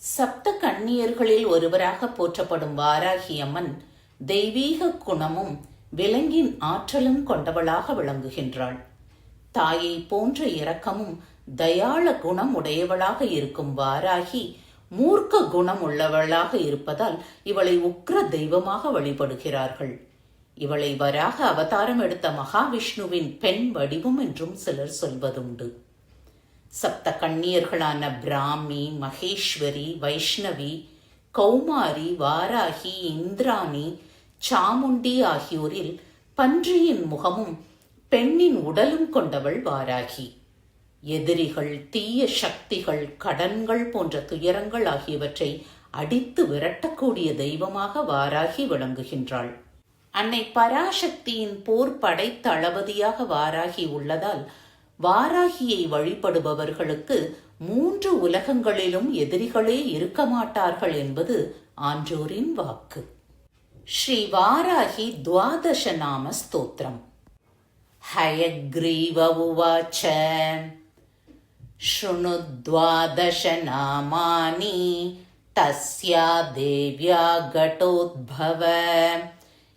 சப்த கண்ணியர்களில் ஒருவராக போற்றப்படும் வாராகி அம்மன் தெய்வீக குணமும் விலங்கின் ஆற்றலும் கொண்டவளாக விளங்குகின்றாள். தாயை போன்ற இரக்கமும் தயாள குணம் உடையவளாக இருக்கும் வாராகி மூர்க்க குணம் உள்ளவளாக இருப்பதால் இவளை உக்ர தெய்வமாக வழிபடுகிறார்கள். இவளை வராக அவதாரம் எடுத்த மகாவிஷ்ணுவின் பெண் வடிவம் என்றும் சிலர் சொல்வதுண்டு. சப்த கன்னியர்களான பிராமி மகேஸ்வரி வைஷ்ணவி கௌமாரி வாராகி இந்திராணி சாமுண்டி ஆகியோரில் பன்றியின் முகமும் பெண்ணின் உடலும் கொண்டவள் வாராகி. எதிரிகள் தீய சக்திகள் கடன்கள் போன்ற துயரங்கள் ஆகியவற்றை அடித்து விரட்டக்கூடிய தெய்வமாக வாராகி விளங்குகின்றாள். அன்னை பராசக்தியின் போர் படை தளபதியாக வாராகி உள்ளதால் வாராகியை வழிபடுபவர்களுக்கு மூன்று உலகங்களிலும் எதிரிகளே இருக்க மாட்டார்கள் என்பது ஆன்றோரின் வாக்கு ஸ்ரீ வாராகி துவாதச நாம ஸ்தோத்திரம் हयग्रीव उवाच शृणुद्वादश नामानि तस्या देव्या घटोद्भव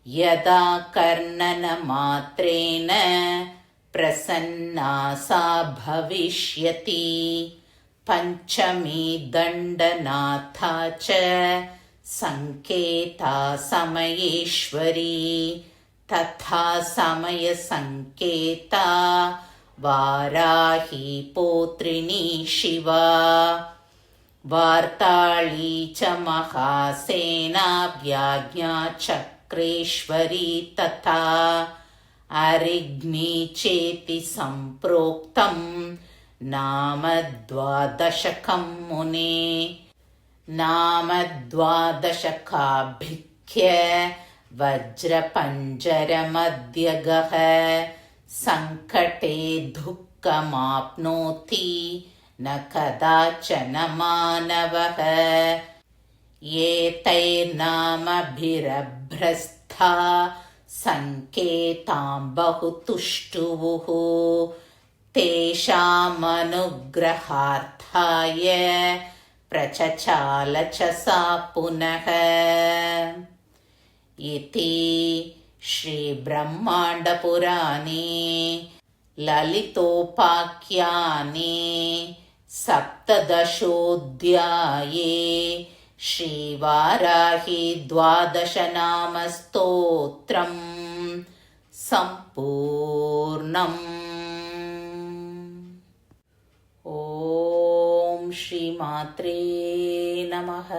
यदा कर्णनमात्रेण प्रसन्ना सा भविष्यति। पञ्चमी दण्डनाथा च सङ्केता समयेश्वरी। तथा समयसङ्केता वाराही पोत्रिणी शिवा। वार्ताळी च महासेना व्याज्ञा चक्रेश्वरी तथा अरिग्नि चेति सम्प्रोक्तम् नाम द्वादशकं मुने। नाम द्वादशकाभिख्य वज्रपञ्जरमध्यगः सङ्कटे दुःखमाप्नोति न कदाचन मानवः। एतैर्नामभिरभ्रस्था सङ्केतां बहुतुष्टुवुः तेषामनुग्रहार्थाय प्रचचाल च सा पुनः। इति श्रीब्रह्माण्डपुराणे ललितोपाख्याने सप्तदशोऽध्याये श्रीवाराहि द्वादशनामस्तोत्रम् सम्पूर्णम् ॐ श्रीमात्रे नमः